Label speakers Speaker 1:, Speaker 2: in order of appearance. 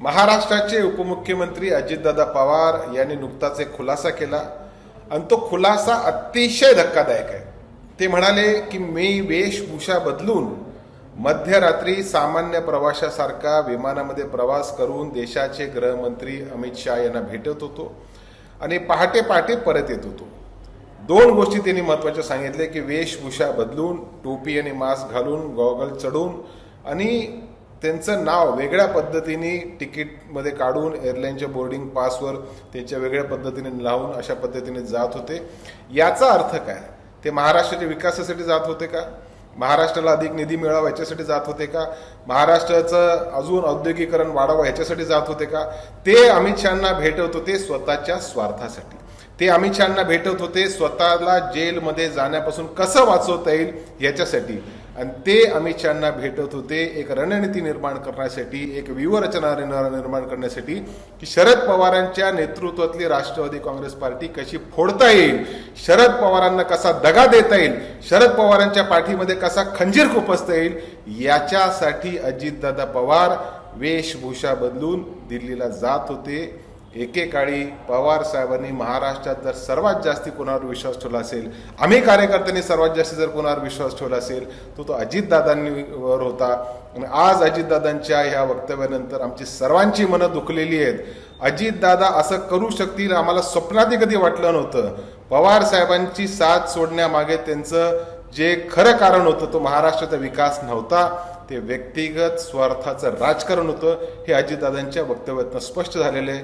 Speaker 1: महाराष्ट्राचे उपमुख्यमंत्री अजितदादा पवार यांनी नुकताच एक खुलासा केला. आणि तो खुलासा अतिशय धक्कादायक आहे. ते म्हणाले की मी वेशभूषा बदलून मध्यरात्री सामान्य प्रवाशासारखा विमानामध्ये प्रवास करून देशाचे गृहमंत्री अमित शहा यांना भेटत होतो आणि पहाटे पहाटे परत येत होतो. दोन गोष्टी त्यांनी महत्त्वाच्या सांगितले की वेशभूषा बदलून टोपी आणि मास्क घालून गॉगल चढून आणि त्यांचं नाव वेगळ्या पद्धतीने तिकीटमध्ये काढून एअरलाईनच्या बोर्डिंग पासवर त्याच्या वेगळ्या पद्धतीने लावून अशा पद्धतीने जात होते. याचा अर्थ काय? ते महाराष्ट्राच्या विकासासाठी जात होते का? महाराष्ट्राला अधिक निधी मिळावा याच्यासाठी जात होते का? महाराष्ट्राचं अजून औद्योगिकरण वाढावं याच्यासाठी जात होते का? ते अमित शहाना भेटवतो होते स्वतःच्या स्वार्थासाठी. ते अमित शहाना भेटत होते स्वतःला जेलमध्ये जाण्यापासून कसं वाचवता येईल याच्यासाठी. आणि ते अमित शहाना भेटत होते एक रणनीती निर्माण करण्यासाठी एक व्यूहरचना निर्माण निर्माण करण्यासाठी की शरद पवारांच्या नेतृत्वातली राष्ट्रवादी काँग्रेस पार्टी कशी फोडता येईल शरद पवारांना कसा दगा देता येईल शरद पवारांच्या पाठीमध्ये कसा खंजीर खुपसता येईल याच्यासाठी अजितदादा पवार वेशभूषा बदलून दिल्लीला जात होते. एकेकाळी पवार साहेबांनी महाराष्ट्रात जर सर्वात जास्ती कोणावर विश्वास ठेवला असेल आम्ही कार्यकर्त्यांनी सर्वात जास्त जर कोणावर विश्वास ठेवला असेल तो तो अजितदादांवर होता. आणि आज अजितदादांच्या ह्या वक्तव्यानंतर आमची सर्वांची मनं दुखलेली आहेत. अजितदादा असं करू शकतील आम्हाला स्वप्नातही कधी वाटलं नव्हतं. पवार साहेबांची साथ सोडण्यामागे त्यांचं जे खरं कारण होतं तो महाराष्ट्राचा विकास नव्हता. ते व्यक्तिगत स्वार्थाचं राजकारण होतं हे अजितदादांच्या वक्तव्यातनं स्पष्ट झालेलं आहे.